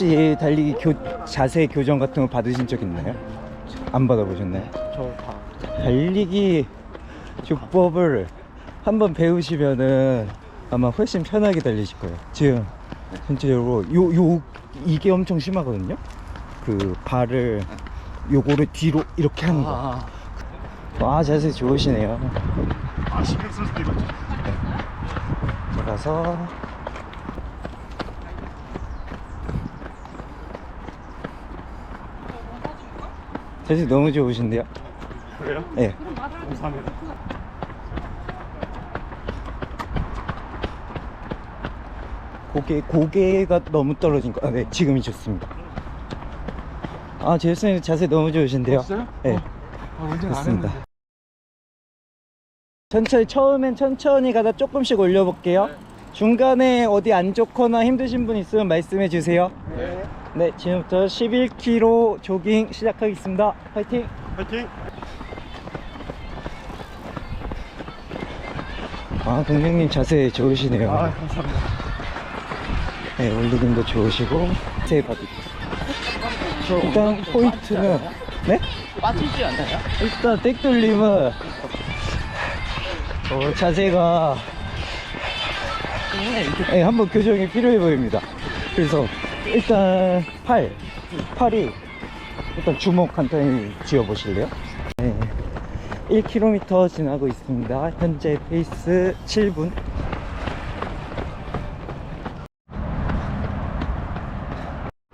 혹시 달리기 교, 자세 교정 같은 거 받으신 적 있나요? 안 받아보셨나요? 저 다 달리기 주법을 한번 배우시면은 아마 훨씬 편하게 달리실 거예요. 지금 전체적으로 요, 요, 이게 엄청 심하거든요? 그 발을 요거를 뒤로 이렇게 하는 거. 아, 와, 자세 좋으시네요. 아 신경 쓸 수도 있죠. 들어가서 자세 너무 좋으신데요? 그래요? 네. 감사합니다. 고개 고개가 너무 떨어진 거. 아, 네, 지금이 좋습니다. 아, 제수님 자세 너무 좋으신데요? 진짜요? 네, 아, 운전 안 좋습니다. 했는데. 천천히 처음엔 천천히 가다 조금씩 올려볼게요. 중간에 어디 안 좋거나 힘드신 분 있으면 말씀해 주세요. 네. 네, 지금부터 11km 조깅 시작하겠습니다. 화이팅! 파이팅. 아, 동생님 자세 좋으시네요. 아 감사합니다. 네, 올리긴도 좋으시고 세 바디. 일단 포인트는 네? 빠지지 않나요? 일단 땡돌림은 어, 자세가 네, 한번 교정이 필요해 보입니다. 그래서 일단 팔, 팔이 일단 주먹 간단히 쥐어 보실래요? 네, 1km 지나고 있습니다. 현재 페이스 7분.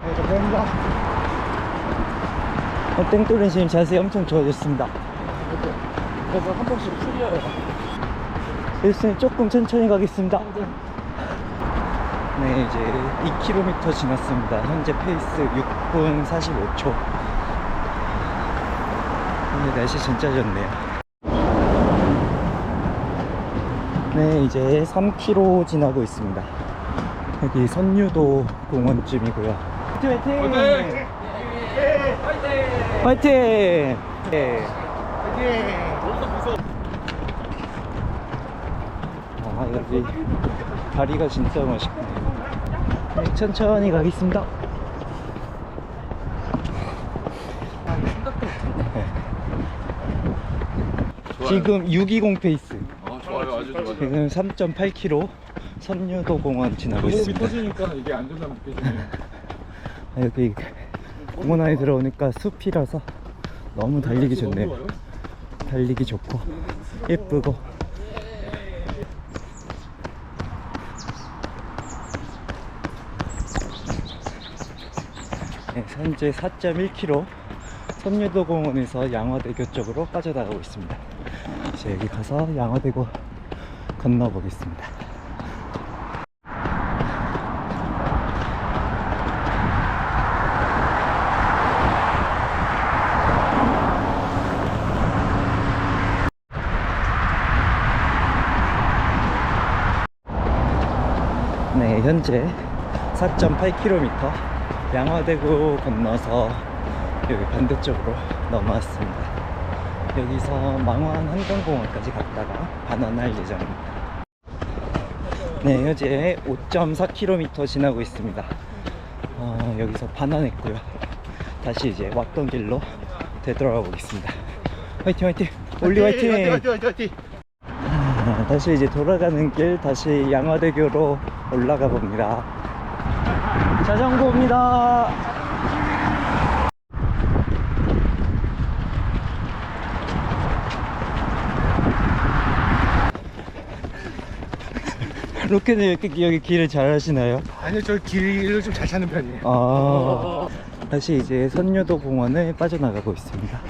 네, 감사합니다. 어, 땡돌림 지금 자세 엄청 좋아졌습니다. 그래서 한 번씩 풀려요. 일순 조금 천천히 가겠습니다. 네, 이제 2km 지났습니다. 현재 페이스 6분 45초. 오늘 날씨 진짜 좋네요. 네, 이제 3km 지나고 있습니다. 여기 선유도 공원쯤이고요. 화이팅! 화이팅! 화이팅! 네. 아 여기 다리가 진짜 멋있네요 네, 천천히 가겠습니다. 네. 지금 620 페이스. 아 좋아요. 아주 좋아요. 지금 3.8km 선유도 공원 지나고 있습니다. 터지니까 이게 안전함 느껴지네요 아, 여기 공원 안에 들어오니까 숲이라서 너무 달리기 좋네요. 달리기 좋고 예쁘고 네, 현재 4.1km 선유도 공원에서 양화대교 쪽으로 빠져나가고 있습니다. 이제 여기 가서 양화대교 건너 보겠습니다. 네, 현재 4.8km 양화대교 건너서 여기 반대쪽으로 넘어왔습니다. 여기서 망원 한강공원까지 갔다가 반환할 예정입니다. 네, 현재 5.4km 지나고 있습니다. 어, 여기서 반환했고요. 다시 이제 왔던 길로 되돌아가 보겠습니다. 화이팅 화이팅! 올리 화이팅! 화이팅 화이팅 화이팅. 아, 다시 이제 돌아가는 길 다시 양화대교로 올라가 봅니다. 자전거입니다. 로켓은 이렇게 여기 길을 잘 하시나요? 아니요 저 길을 좀 잘 찾는 편이에요. 아, 다시 이제 선유도 공원을 빠져나가고 있습니다.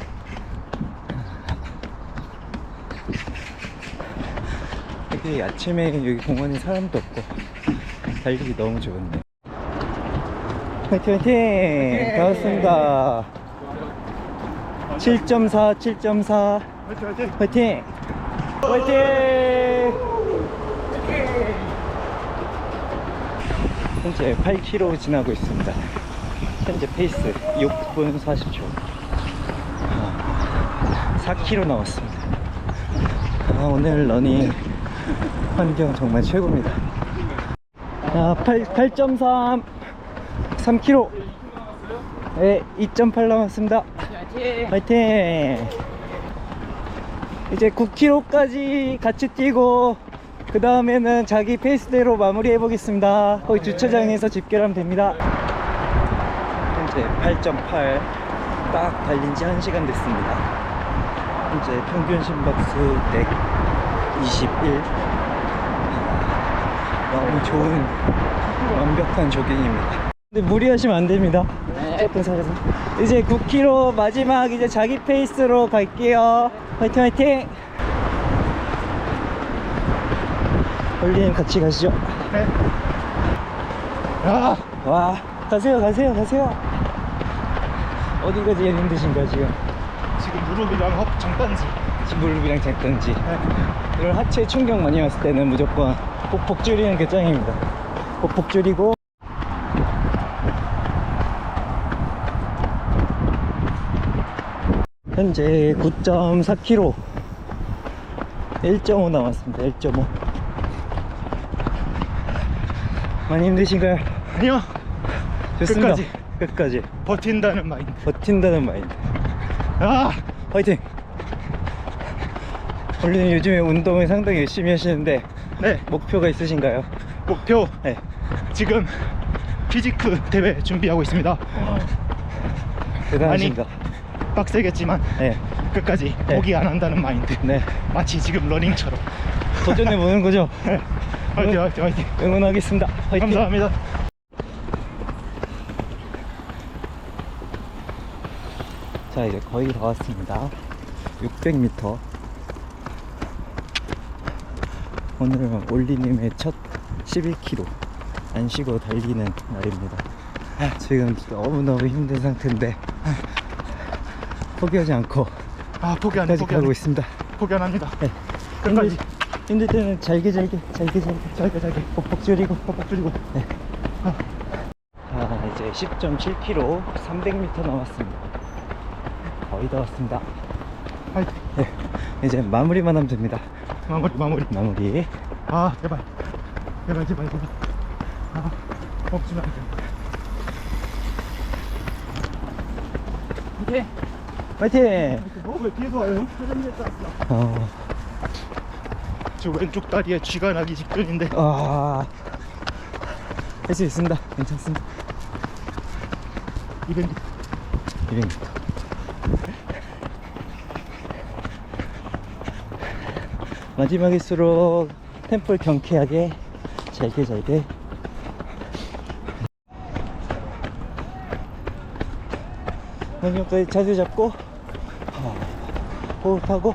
여기 아침에 여기 공원에 사람도 없고 달리기 너무 좋은데. 화이팅 화이팅! 반갑습니다. 7.4 7.4 화이팅 화이팅. 화이팅! 화이팅! 현재 8km 지나고 있습니다. 현재 페이스 6분 40초. 4km 남았습니다. 아, 오늘 러닝 환경 정말 최고입니다. 자, 8, 8.3, 3km. 네, 2.8 남았습니다. 화이팅! 화이팅! 이제 9km까지 같이 뛰고 그 다음에는 자기 페이스대로 마무리해 보겠습니다. 거기 주차장에서 집결하면 됩니다. 현재 8.8 딱 달린 지 1시간 됐습니다. 현재 평균 심박수 121. 너무 좋은 완벽한 조깅입니다. 근데 무리하시면 안 됩니다. 네. 조금 살아서. 이제 9km 마지막 이제 자기 페이스로 갈게요. 화이팅 화이팅. 올리님 같이 가시죠. 네. 야, 와 가세요 가세요 가세요. 어디가 제일 힘드신가요 지금? 지금 무릎이랑 허 장단지. 무릎이랑 작던지. 네. 이런 하체 충격 많이 왔을 때는 무조건 복복 줄이는 게 짱입니다. 복복 줄이고 현재 9.4km 1.5 남았습니다. 1.5 많이 힘드신가요? 아니요. 좋습니다. 끝까지. 끝까지 버틴다는 마인드. 버틴다는 마인드. 아, 화이팅! 원래는 요즘에 운동을 상당히 열심히 하시는데 네. 목표가 있으신가요? 목표 네. 지금 피지크 대회 준비하고 있습니다. 대단하십니다. 빡세겠지만 네. 끝까지 네. 포기 안 한다는 마인드. 네. 마치 지금 러닝처럼. 도전해 보는 거죠? 네. 화이팅, 화이팅, 화이팅. 응원하겠습니다. 화이팅! 감사합니다. 자, 이제 거의 다 왔습니다. 600m. 오늘은 올리님의 첫 11km. 안 쉬고 달리는 날입니다. 아, 지금 너무너무 힘든 상태인데, 포기하지 않고 아, 포기 안 해, 끝까지 포기 안 가고 해. 있습니다. 포기 안 합니다. 네. 끝까지. 힘들, 때는 잘게 잘게 잘게 잘게 잘게, 잘게. 복복 줄이고 뻑뻑 줄이고. 아 이제 10.7km 300m 남았습니다 거의 다 왔습니다 화이팅. 네 이제 마무리만 하면 됩니다 마무리, 마무리. 마무리 아, 제발. 제발, 제발, 제발. 아, 멈추면 안 돼. 화이팅! 파이팅 너왜 뒤에서 와요? 사장님 왔어. 어, 저 왼쪽 다리에 쥐가 나기 직전인데. 아, 할 수 있습니다 괜찮습니다 200m. 200m 마지막일수록 템포를 경쾌하게 잘게 잘게 마지막까지 자세 잡고 어, 호흡하고?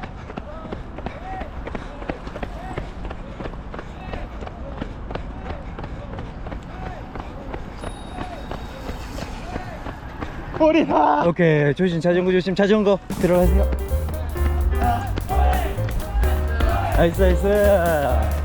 아! 오케이 조심 자전거 조심 자전거. 들어가세요. 나이스 나이스